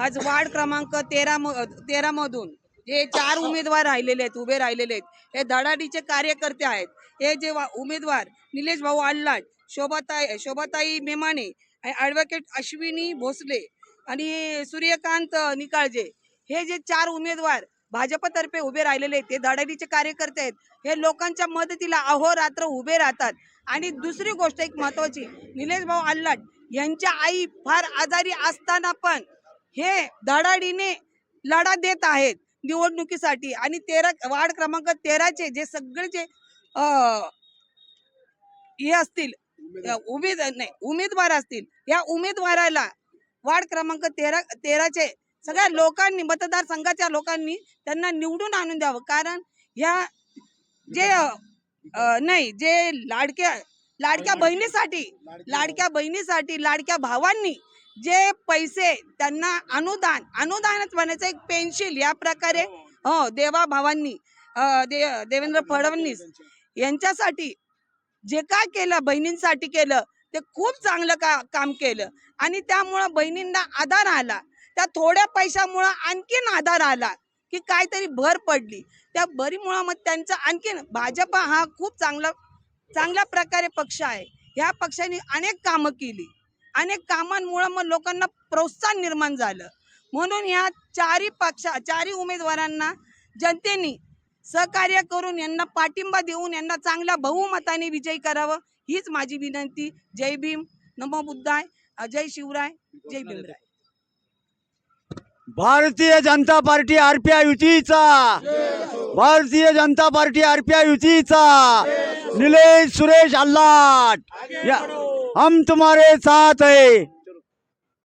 आज वार्ड क्रमांक तेरा तेरा मधून हे चार उमेदवार राहिलेले आहेत उभे राहिलेले आहेत. हे धडाडीचे कार्यकर्ते आहेत. हे जे वा- उमेदवार निलेश भाऊ आल्लाट शोभाताई शोभाताई मेमाने ॲडव्होकेट अश्विनी भोसले आणि सूर्यकांत निकाळजे हे जे चार उमेदवार भाजपतर्फे उभे राहिलेले आहेत ते धडाडीचे कार्यकर्ते आहेत. हे लोकांच्या मदतीला अहोरात्र उभे राहतात. आणि दुसरी गोष्ट एक महत्वाची निलेश भाऊ आल्लाट यांच्या आई फार आजारी असताना पण हे धडाडीने लढा देत आहेत निवडणुकीसाठी. आणि तेरा वार्ड क्रमांक तेराचे जे सगळे जे हे असतील उमेद नाही उमेदवार असतील. या उमेदवाराला वार्ड क्रमांक तेरा तेराचे सगळ्या लोकांनी मतदारसंघाच्या लोकांनी त्यांना निवडून आणून द्यावं. कारण ह्या जे नाही जे लाडक्या लाडक्या बहिणीसाठी. लाडक्या बहिणीसाठी लाडक्या भावांनी जे पैसे त्यांना अनुदान अनुदानच म्हणायचं एक पेन्शिल या प्रकारे हो. देवा भावांनी दे देवेंद्र फडणवीस यांच्यासाठी जे काय केलं बहिणींसाठी केलं ते खूप चांगलं का काम केलं. आणि त्यामुळं बहिणींना आधार आला. त्या थोड्या पैशामुळं आणखीन आधार आला की काहीतरी भर पडली. त्या भरीमुळं मग त्यांचं आणखीन भाजप हा खूप चांगला चांगल्या प्रकारे पक्ष आहे. ह्या पक्षाने अनेक कामं केली. अनेक कामांमुळं मग लोकांना प्रोत्साहन निर्माण झालं. म्हणून ह्या चारी पक्षा चारी उमेदवारांना जनतेने सहकार्य करून यांना पाठिंबा देऊन यांना चांगल्या बहुमताने विजयी करावं हीच माझी विनंती. जय भीम. नमो बुद्धाय. जय शिवराय. जय भीमराय. भारतीय जनता पार्टी आरपीआय युतीचा भारतीय जनता पार्टी आरपीआय युतीचा निलेश सुरेश अल्लाट. या- हम तुम्हारे साथ है.